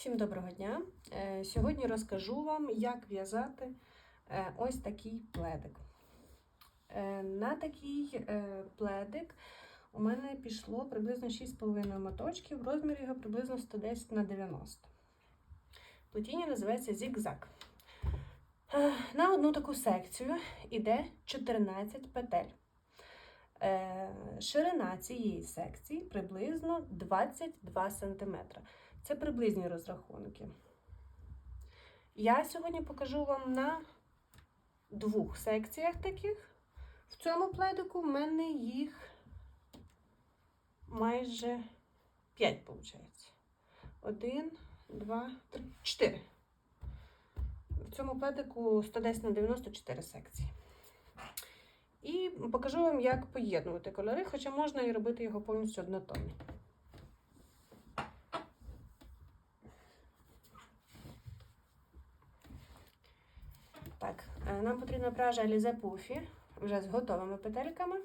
Всім доброго дня! Е, Сьогодні розкажу вам, як в'язати е, ось такий пледик. Е, На такий пледик у мене пішло приблизно 6,5 моточків, розмір його приблизно 110 на 90. Плетіння називається зігзаг. На одну таку секцію йде 14 петель. Ширина цієї секції приблизно 22 см. Це приблизні розрахунки. Я сьогодні покажу вам на двох секціях таких. В цьому пледику в мене їх майже 5, виходить. Один, два, три, чотири. В цьому пледику 110 на 94 секції. І покажу вам, як поєднувати кольори, хоча можна і робити його повністю однотонно. Так, е, нам потрібна пряжа Alize Puffy, вже з готовими петельками.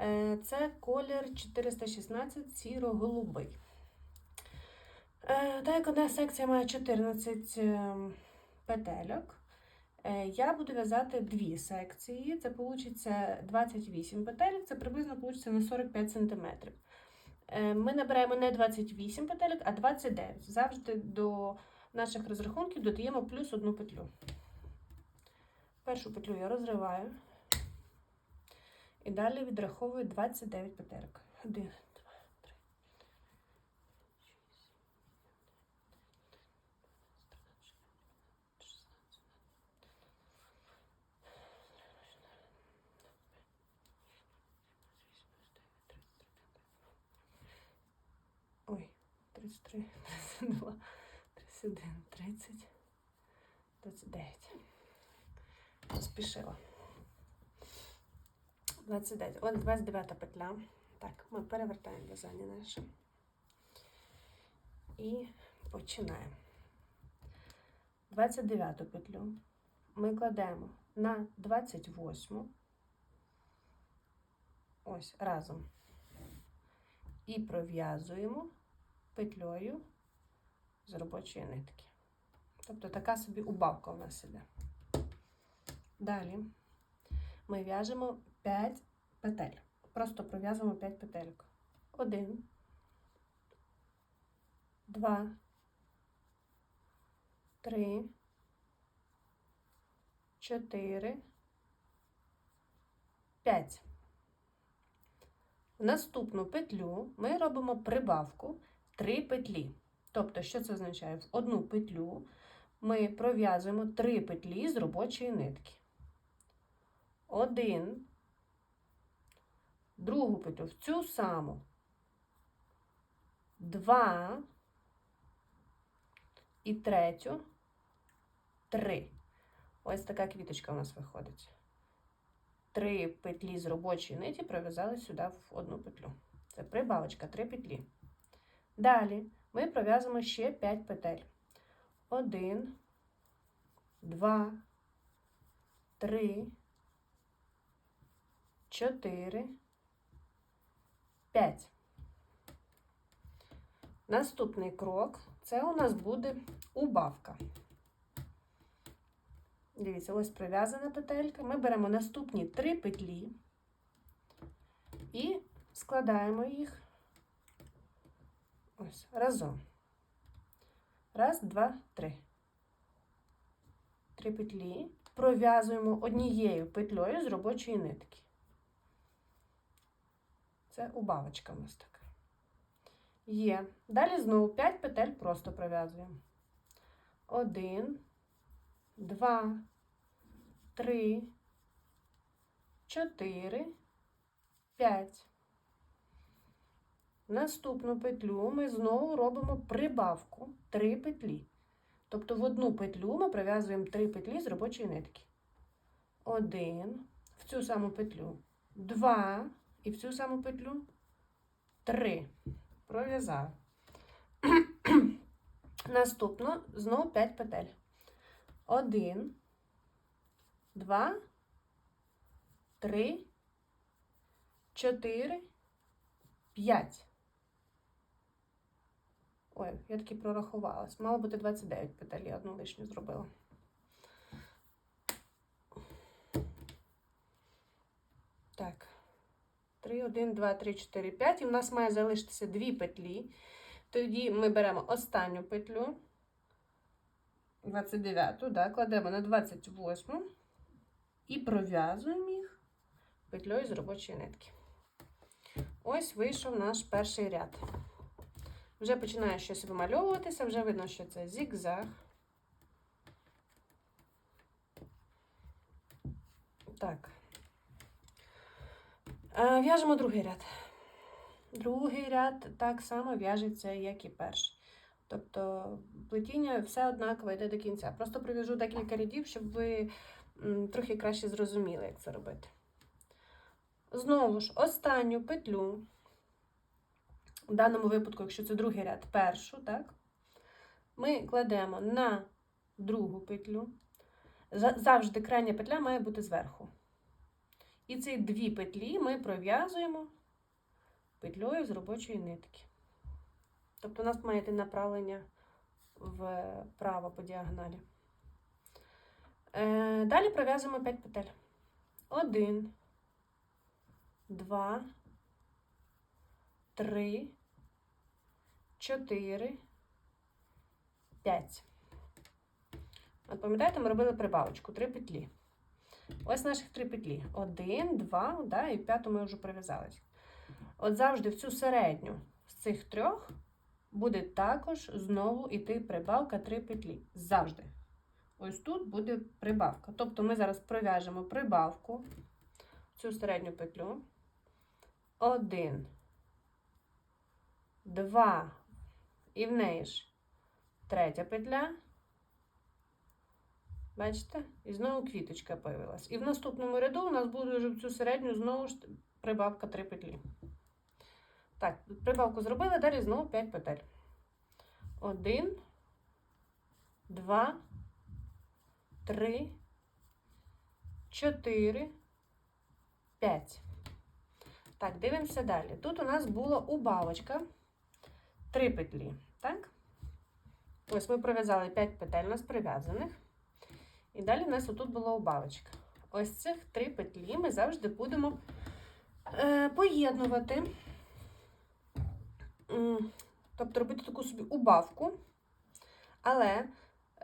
Е, Це колір 416 сіро-голубий. Е, Так як одна секція має 14 е, петельок, я буду в'язати дві секції. Це вийде 28 петелек, це приблизно вийде на 45 см. Ми набираємо не 28 петелек, а 29. Завжди до наших розрахунків додаємо плюс одну петлю. Першу петлю я розриваю. І далі відраховую 29 петельок. 1, 2, 3, 6, 16, Ой, 33, 32, 31, 30, 29. Поспішила. 29. Ось 29 петля. Так, ми перевертаємо в'язання наше. І починаємо. 29 петлю ми кладемо на 28. Ось разом. І пров'язуємо петлею з робочої нитки. Тобто така собі убавка у нас іде. Далі ми в'яжемо 5 петель. Просто пров'язуємо 5 петельок. 1, 2, 3, 4, 5. В наступну петлю ми робимо прибавку 3 петлі. Тобто, що це означає? В одну петлю ми пров'язуємо 3 петлі з робочої нитки. Один, другу петлю в цю саму, два і третю, три. Ось така квіточка у нас виходить. Три петлі з робочої ниті пров'язали сюди в одну петлю. Це прибавочка, три петлі. Далі ми пров'язуємо ще 5 петель. Один, два, три. 4, 5. Наступний крок це у нас буде убавка. Дивіться, ось прив'язана петелька. Ми беремо наступні три петлі і складаємо їх ось разом. Раз, два, три. Три петлі пров'язуємо однією петлею з робочої нитки. Це убавочка у нас така. Є. Далі знову 5 петель просто пров'язуємо. 1, 2, 3, 4, 5. Наступну петлю ми знову робимо прибавку 3 петлі. Тобто в одну петлю ми пров'язуємо 3 петлі з робочої нитки. 1, в цю саму петлю, 2, і в цю саму петлю 3. Пров'язав. Наступно знову 5 петель. 1, 2, 3, 4, 5. Ой, я таки прорахувалась. Мало бути 29 петель, я одну лишню зробила. Так. 3, 1, 2, 3, 4, 5. І в нас має залишитися дві петлі. Тоді ми беремо останню петлю. 29-ту, да, кладемо на 28 і пров'язуємо їх петлею з робочої нитки. Ось вийшов наш перший ряд. Вже починає щось вимальовуватися, вже видно, що це зігзаг. Так. Е, В'яжемо другий ряд. Другий ряд так само в'яжеться, як і перший. Тобто плетіння все однаково йде до кінця. Просто прив'яжу декілька рядів, щоб ви трохи краще зрозуміли, як це робити. Знову ж, останню петлю, в даному випадку, якщо це другий ряд, першу, так, ми кладемо на другу петлю. Завжди крайня петля має бути зверху. І ці дві петлі ми пров'язуємо петлею з робочої нитки. Тобто у нас має направлення вправо по діагоналі. Е, далі пров'язуємо 5 петель. 1, 2, 3, 4, 5. От пам'ятаєте, ми робили прибавочку, 3 петлі. Ось наших три петлі. Один, два, да, і п'яту ми вже прив'язались. От завжди в цю середню з цих трьох буде також знову йти прибавка 3 петлі. Завжди. Ось тут буде прибавка. Тобто ми зараз пров'яжемо прибавку цю середню петлю. Один, два, і в неї ж третя петля. Бачите? І знову квіточка появилась. І в наступному ряду у нас буде вже в цю середню знову ж прибавка 3 петлі. Так, прибавку зробили, далі знову 5 петель. 1, 2, 3, 4, 5. Так, дивимося далі. Тут у нас була убавочка 3 петлі. Так? Ось ми пров'язали 5 петель у нас прив'язаних. І далі в нас отут була убавочка. Ось цих три петлі ми завжди будемо е, поєднувати. Тобто робити таку собі убавку. Але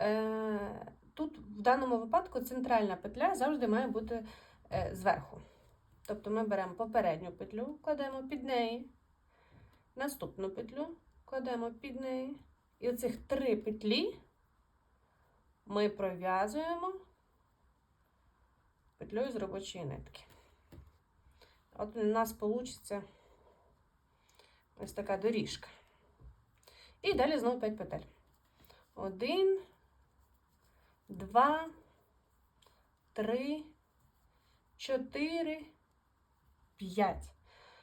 е, тут в даному випадку центральна петля завжди має бути е, зверху. Тобто ми беремо попередню петлю, кладемо під неї, наступну петлю кладемо під неї. І оцих три петлі ми пров'язуємо петлею з робочої нитки. От у нас вийде ось така доріжка. І далі знову 5 петель. Один, два, три, чотири, п'ять.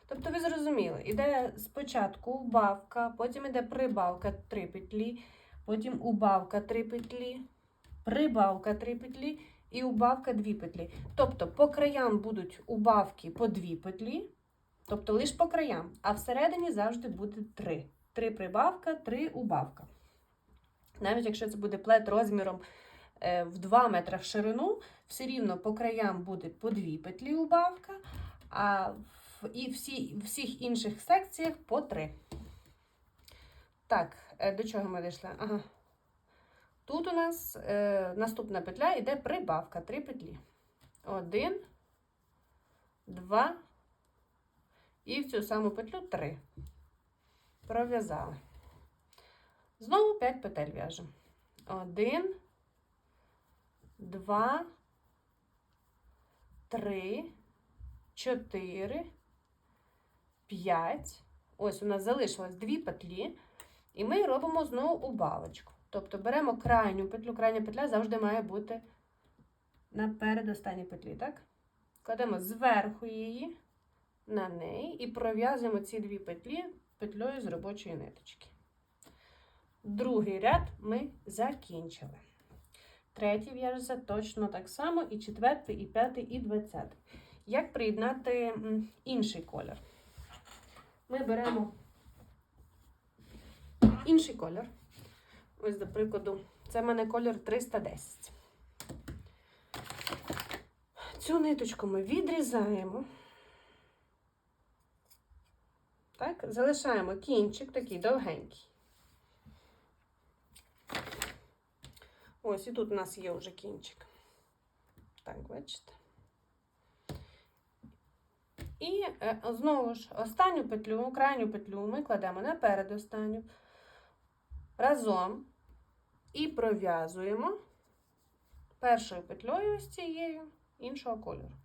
Тобто ви зрозуміли, іде спочатку убавка, потім іде прибавка 3 петлі, потім убавка 3 петлі, прибавка 3 петлі і убавка 2 петлі. Тобто по краям будуть убавки по 2 петлі, тобто лише по краям, а всередині завжди буде 3. 3 прибавка, 3 убавка. Навіть якщо це буде плет розміром е, в 2 метри в ширину, все рівно по краям буде по 2 петлі убавка, а в і всі, всіх інших секціях по 3. Так, е, до чого ми дійшли? Ага. Тут у нас е, наступна петля йде прибавка, 3 петлі. 1, 2 і в цю саму петлю 3. Пров'язали. Знову 5 петель в'яжемо. 1, 2, 3, 4, 5. Ось у нас залишилось 2 петлі. І ми робимо знову убавочку. Тобто беремо крайню петлю, крайня петля завжди має бути на передостанній петлі, так? Кладемо зверху її на неї і пров'язуємо ці дві петлі петлею з робочої ниточки. Другий ряд ми закінчили. Третій в'яжеться точно так само, і четвертий, і п'ятий, і двадцятий. Як приєднати інший колір? Ми беремо інший колір. Ось, до прикладу, це в мене колір 310. Цю ниточку ми відрізаємо. Так, залишаємо кінчик такий довгенький. Ось, і тут у нас є вже кінчик. Так, бачите. І е, знову ж останню петлю, крайню петлю ми кладемо на передостанню разом і пров'язуємо першою петлею ось цією іншого кольору.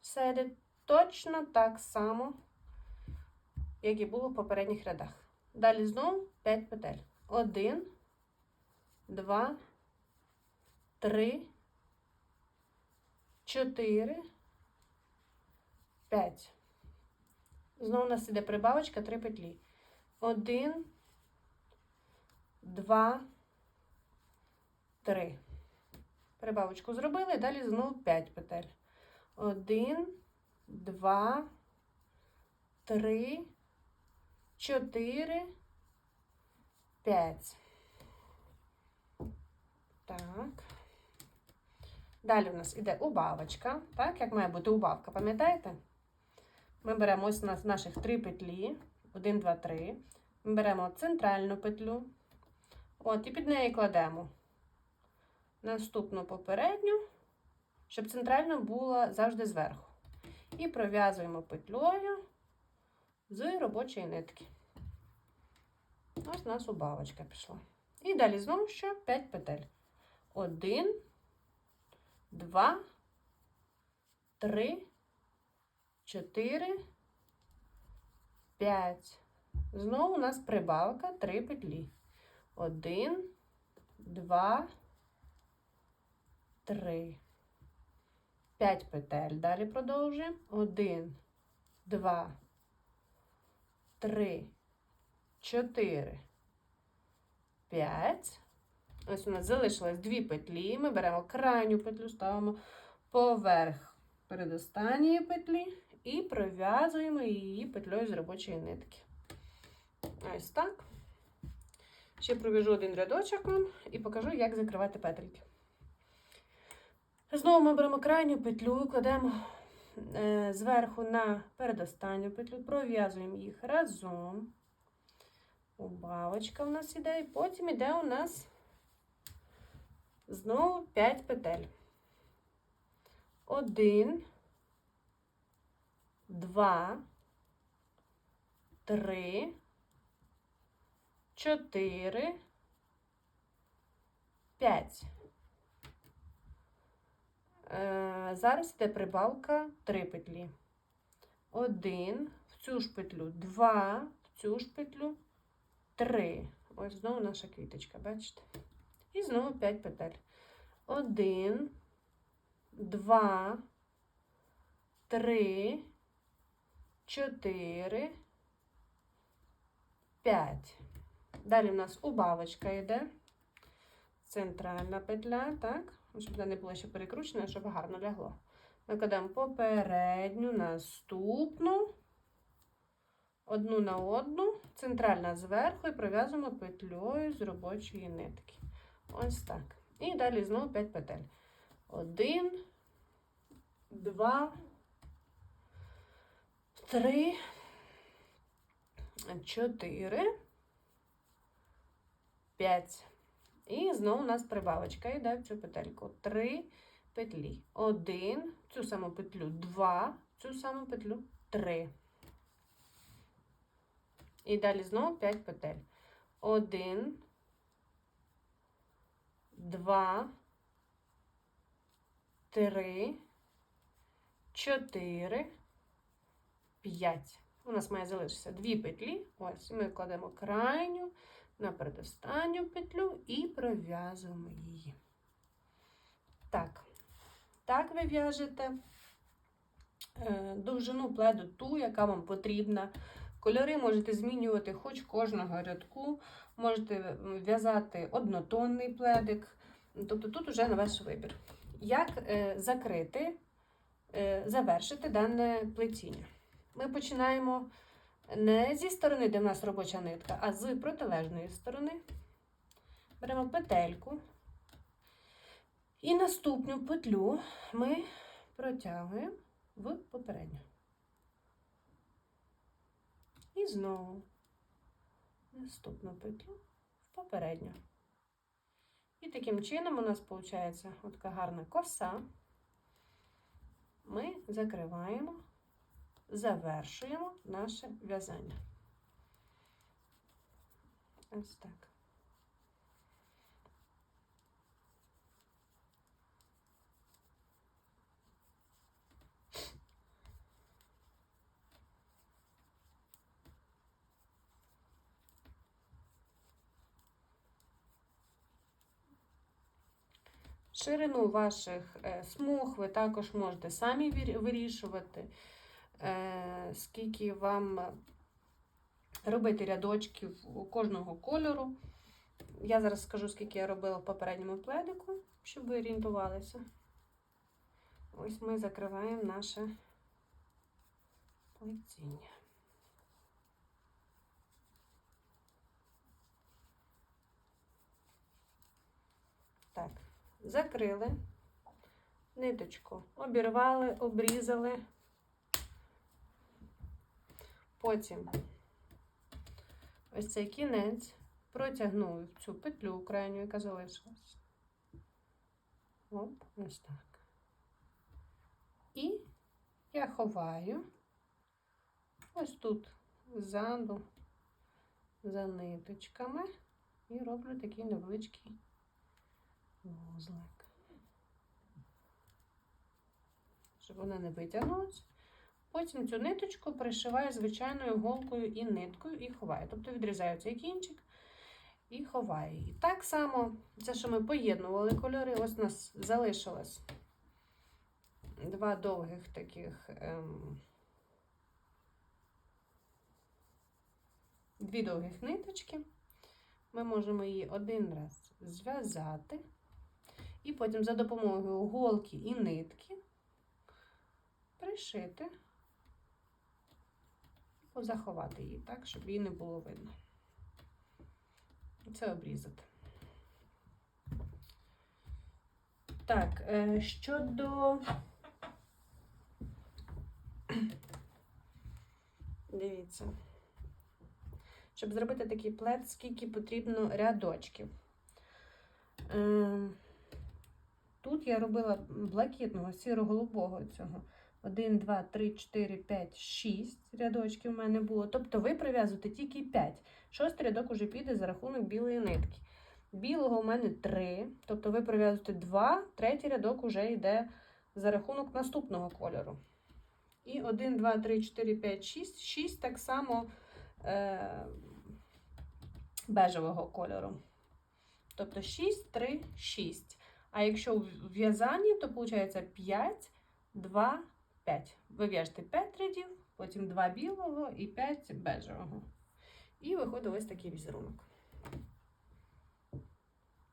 Все точно так само, як і було в попередніх рядах. Далі знову 5 петель. 1, 2, 3, 4, 5. Знову у нас іде прибавочка 3 петлі. 1, 2, 3. Прибавочку зробили, далі знову 5 петель. 1, 2, 3, 4, 5. Так. Далі у нас іде убавочка. Так, як має бути убавка, пам'ятаєте? Ми беремо ось у нас наших три петлі. 1, 2, 3. Ми беремо центральну петлю. От, і під неї кладемо наступну попередню, щоб центральна була завжди зверху. І пров'язуємо петлею з робочої нитки. Ось у нас убавочка пішла. І далі знову що 5 петель. 1, 2, 3, 4, 5. Знову у нас прибавка 3 петлі. 1, 2, 3. 5 петель. Далі продовжуємо. 1, 2, 3, 4, 5. Ось у нас залишилось дві петлі. Ми беремо крайню петлю, ставимо поверх передостанньої петлі і пров'язуємо її петлею з робочої нитки. Ось так. Ще пров'яжу один рядочок вам і покажу, як закривати петельки. Знову ми беремо крайню петлю, кладемо е, зверху на передостанню петлю, пров'язуємо їх разом. Убавочка в нас іде, і потім іде у нас знову 5 петель. Один, два, три, чотири, п'ять. Е, Зараз йде прибавка 3 петлі. Один, в цю ж петлю, два, в цю ж петлю, три. Ось знову наша квіточка, бачите? І знову 5 петель. Один, два, три, чотири, п'ять. Далі в нас убавочка йде. Центральна петля, так? Щоб вона не була ще перекручена, щоб гарно лягло. Ми попередню, наступну, одну на одну, центральна зверху і пров'язуємо петлею з робочої нитки. Ось так. І далі знову 5 петель. Один, два, три, чотири, п'ять. І знову у нас прибавочка йде в цю петельку. Три петлі. Один, цю саму петлю, два, цю саму петлю, три. І далі знову 5 петель. Один, два, три, чотири, п'ять. У нас має залишитися дві петлі. Ось, ми кладемо крайню на передостанню петлю і пров'язуємо її. Так, так ви в'яжете е, довжину пледу ту, яка вам потрібна. Кольори можете змінювати хоч кожного рядку, можете в'язати однотонний пледик. Тобто тут вже на ваш вибір. Як е, закрити, е, завершити дане плетіння? Ми починаємо Не зі сторони, де в нас робоча нитка, а з протилежної сторони. Беремо петельку. І наступну петлю ми протягуємо в попередню. І знову наступну петлю в попередню. І таким чином у нас виходить така гарна коса. Ми закриваємо, завершуємо наше в'язання. Ось так. Ширину ваших е, смуг ви також можете самі вирішувати, скільки вам робити рядочків у кожного кольору. Я зараз скажу, скільки я робила в попередньому пледику, щоб ви орієнтувалися. Ось ми закриваємо наше плетіння. Так, закрили, ниточку обірвали, обрізали. Потім ось цей кінець протягнули цю петлю крайню, яка залишилась. Оп, ось так. І я ховаю ось тут ззаду за ниточками і роблю такий невеличкий вузлик. Щоб вона не витягнулась. Потім цю ниточку пришиваю звичайною голкою і ниткою і ховаю. Тобто відрізаю цей кінчик і ховаю її. Так само, це, що ми поєднували кольори, ось у нас залишилось два довгих таких. Ем, дві довгих ниточки. Ми можемо її один раз зв'язати. І потім за допомогою голки і нитки пришити, заховати її так, щоб її не було видно. Це обрізати. Так, е, щодо. Дивіться. Щоб зробити такий плед, скільки потрібно рядочків. Е, Тут я робила блакитного, сіро-голубого цього. 1, 2, 3, 4, 5, 6 рядочків в мене було. Тобто ви прив'язуєте тільки 5. Шостий рядок уже піде за рахунок білої нитки. Білого у мене 3. Тобто ви прив'язуєте 2, третій рядок вже йде за рахунок наступного кольору. І 1, 2, 3, 4, 5, 6. 6 так само е, бежевого кольору. Тобто 6, 3, 6. А якщо в в'язанні, то виходить 5, 2, 5. Ви в'яжете 5 рядів, потім 2 білого і 5 бежевого. І виходить ось такий візерунок.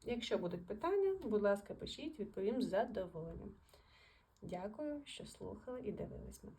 Якщо будуть питання, будь ласка, пишіть, відповім з задоволенням. Дякую, що слухали і дивились мене.